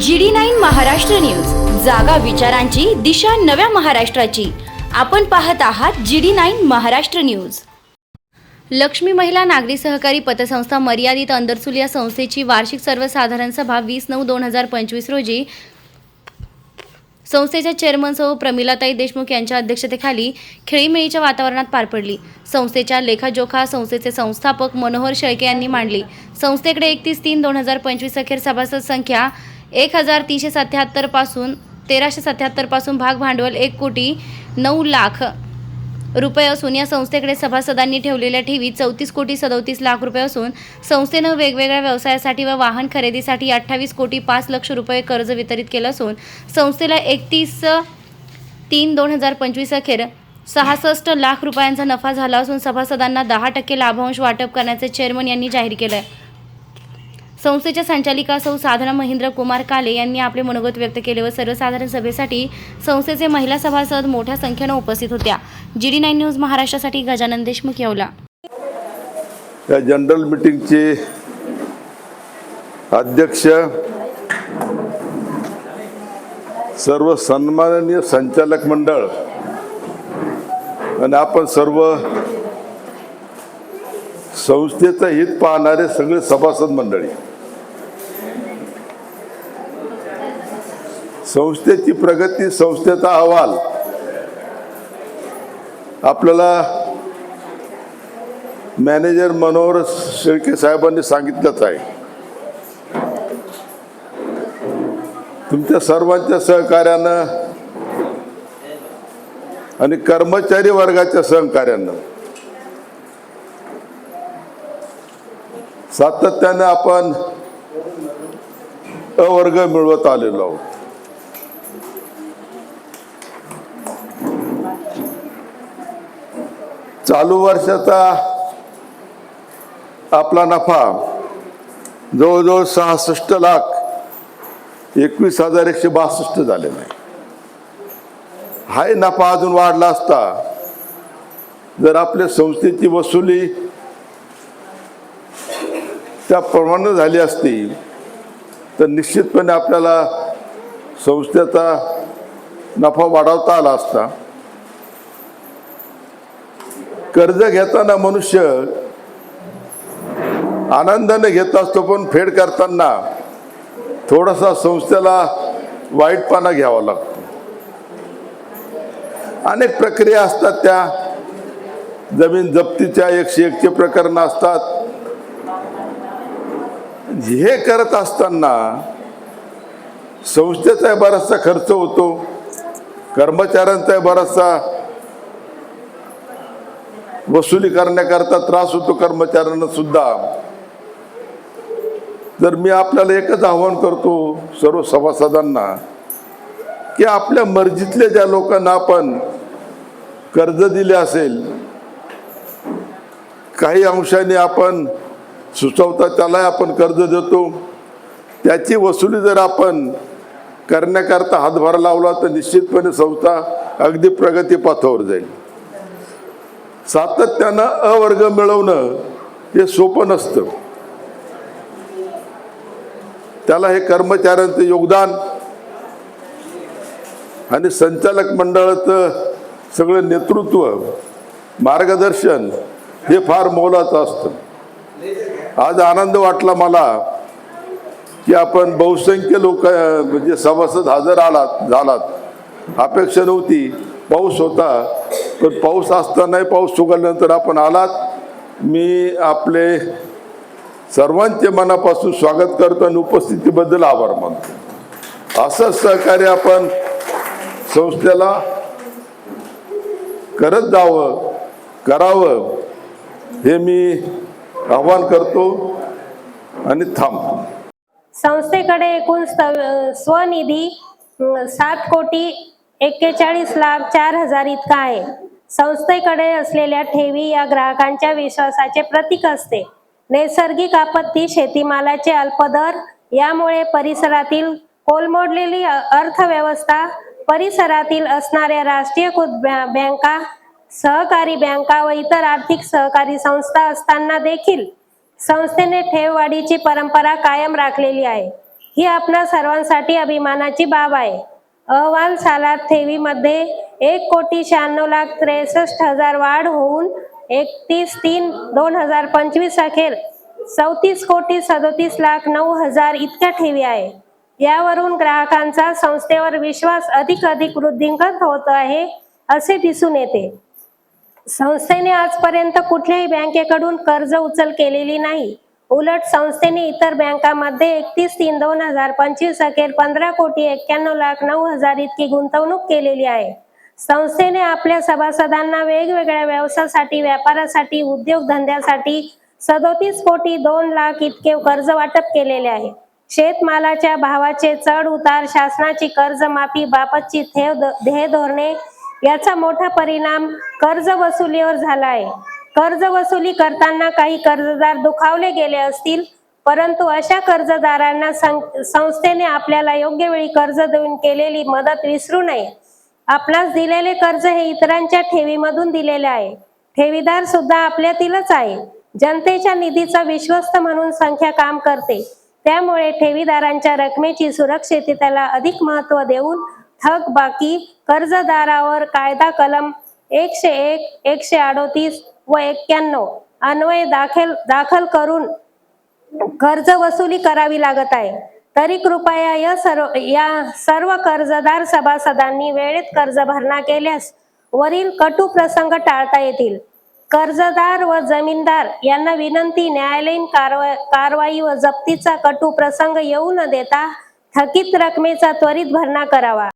G D nine Maharashtra news. जागा विचारांची दिशा नव्या महाराष्ट्राची. आपण पाहत आहात G D nine Maharashtra news. Lakshmi महिला नागरी सहकारी पतसंस्था मर्यादित अंदरसूल या संस्थेची वार्षिक सर्वसाधारण सभा वीस नऊ दोन हजार पंचवीस रोजी. संस्थेच्या चेअरमनसह प्रमिलाताई देशमुख यांच्या अध्यक्षतेखाली खेळीमेळीच्या वातावरणात पार पडली. संस्थेच्या लेखाजोखा संस्थेचे संस्थापक मनोहर शेळके यांनी मांडली. संस्थेकडे एकतीस तीन दोन हजार पंचवीस अखेर सभासद संख्या एक हजार तीनशे सत्याहत्तरपासून तेराशे सत्याहत्तरपासून भाग भांडवल एक कोटी नऊ लाख रुपये असून या संस्थेकडे सभासदांनी ठेवलेल्या ठेवी चौतीस कोटी सदोतीस लाख रुपये असून संस्थेनं वेगवेगळ्या व्यवसायासाठी व वाहन खरेदीसाठी अठ्ठावीस कोटी पाच लक्ष रुपये कर्ज वितरित केलं असून संस्थेला एकतीस तीन दोन हजार पंचवीस अखेर सहासष्ट लाख रुपयांचा नफा झाला असून सभासदांना दहा टक्के लाभांश वाटप करण्याचे चेअरमन यांनी जाहीर केलं आहे संस्थेच्या संचालिका सौ साधना महेंद्र कुमार काले यांनी आपले मनोगत व्यक्त केले व सर्वसाधारण सभेसाठी संस्थेचे महिला सभासद मोठ्या संख्येनं उपस्थित होत्या. जी डी नाईन न्यूज महाराष्ट्रासाठी गजानन देशमुख येवला. या जनरल मीटिंगचे अध्यक्ष सर्व सन्माननीय संचालक मंडळ आणि आपण सर्व संस्थेचं हित पाहणारे सगळे सभासद मंडळी. संस्थेची प्रगती संस्थेचा अहवाल. आपल्याला मॅनेजर मनोहर शेळके साहेबांनी सांगितलंच आहे. तुमच्या सर्वांच्या सहकार्यानं आणि कर्मचारी वर्गाच्या सहकार्यानं सातत्यानं आपण अवर्ग मिळवत आलेलो आहोत. चालू वर्षाचा आपला नफा जवळजवळ सहासष्ट लाख एकवीस हजार एकशे बासष्ट झालेला आहे हाय नफा अजून वाढला असता जर आपल्या संस्थेची वसुली त्याप्रमाणे झाली असती तर निश्चितपणे आपल्याला संस्थेचा नफा वाढवता आला असता. कर्ज घेताना मनुष्य आनंदाने घेत असतो पण फेड करताना थोडासा संस्थेला वाईटपणा घ्यावा लागतो. अनेक प्रक्रिया असतात त्या. जमीन जप्तीच्या एकशे एकचे प्रकरण असतात. हे करत असताना संस्थेचा बराचसा खर्च होतो. कर्मचाऱ्यांचा बराचसा वसुली करण्याकरता त्रास होतो कर्मचाऱ्यांना सुद्धा. जर मी आपल्याला एकच आव्हान करतो सर्व सभासदांना की आपल्या मर्जीतल्या ज्या लोकांना आपण कर्ज दिले असेल काही अंशाने आपण सुचवता त्याला आपण कर्ज देतो. त्याची वसुली जर आपण करण्याकरता हातभार लावला तर निश्चितपणे संस्था अगदी प्रगती पाथावर जाईल. सातत्यानं अवर्ग मिळवणं हे सोपं नसतं. त्याला हे कर्मचाऱ्यांचं योगदान आणि संचालक मंडळाचं सगळं नेतृत्व मार्गदर्शन हे फार मोलाचं असतं. आज आनंद वाटला मला की आपण बहुसंख्य लोक म्हणजे सभासद हजर आलात झालात. अपेक्षा नव्हती. पाऊस होता पण पाऊस असतानाही पाऊस सुगल्यानंतर आपण आलात. मी आपले सर्वांचे मनापासून स्वागत करतो आणि उपस्थितीबद्दल आभार मानतो. असंच सहकार्य आपण संस्थेला करत जावं करावं हे मी आव्हान करतो आणि थांबतो. संस्थेकडे एकूण स्त- स्वनिधी सात कोटी एक्केचाळीस लाख चार हजार इतका आहे. संस्थेकडे असलेल्या ठेवी या ग्राहकांच्या विश्वासाचे प्रतीक असते. नैसर्गिक आपत्ती शेतीमालाचे अल्पदर यामुळे परिसरातील कोलमोडलेली अर्थव्यवस्था परिसरातील असणाऱ्या राष्ट्रीयकृत बॅ- बँका सहकारी बँका व इतर आर्थिक सहकारी संस्था असताना देखील संस्थेने ठेववाढीची परंपरा कायम राखलेली आहे. ही आपणा सर्वांसाठी अभिमानाची बाब आहे. अहवाल सालात ठेवीमध्ये एक कोटी शहाण्णव लाख त्रेसष्ट हजार वाढ होऊन एकतीस तीन दोन हजार पंचवीस अखेर चौतीस कोटी सदोतीस लाख नऊ हजार इतक्या ठेवी आहे. यावरून ग्राहकांचा संस्थेवर विश्वास अधिक अधिक वृद्धिंगत होत आहे असे दिसून येते. संस्थेने आजपर्यंत कुठल्याही बँकेकडून कर्ज उचल केलेली नाही. उलट संस्थेने इतर बँकांमध्ये एकतीस तीन दोन हजार पंचवीस अखेर पंधरा कोटी एक्क्याण्णव लाख नऊ हजार इतकी गुंतवणूक केलेली आहे. संस्थेने आपल्या सभासदांना वेगवेगळ्या व्यवसायासाठी व्यापारासाठी उद्योगधंद्यासाठी सदोतीस कोटी दोन लाख इतके कर्ज वाटप केलेले आहे. शेतमालाच्या भावाचे चढ उतार शासनाची कर्जमाफी बाबतची ध्येय धोरणे याचा मोठा परिणाम कर्ज वसुलीवर झाला आहे. कर्ज वसुली करताना काही कर्जदार दुखावले गेले असतील परंतु अशा कर्जदारांना सं- संस्थेने आपल्याला योग्य वेळी कर्ज देऊन केलेली मदत विसरू नये. आपणास दिलेले कर्ज हे इतरांच्या ठेवीमधून दिलेले आहे. ठेवीदार सुद्धा आपल्यातीलच आहे. जनतेच्या निधीचा विश्वस्त म्हणून संख्या काम करते. त्यामुळे ठेवीदारांच्या रकमेची सुरक्षिततेला अधिक महत्त्व देऊन थक बाकी कर्जदारावर कायदा कलम एकशे एक एकशे अडोतीस व एक्क्याण्णव. अन्वय दाखल दाखल करून कर्ज वसुली करावी लागत आहे. तरी कृपया या सर्व या सर्व कर्जदार सभासदांनी वेळेत कर्ज भरणा केल्यास वरील कटू प्रसंग टाळता येतील. कर्जदार व जमीनदार यांना विनंती न्यायालयीन कारवा कारवाई व जप्तीचा कटू प्रसंग येऊ न देता थकीत रकमेचा त्वरित भरणा करावा.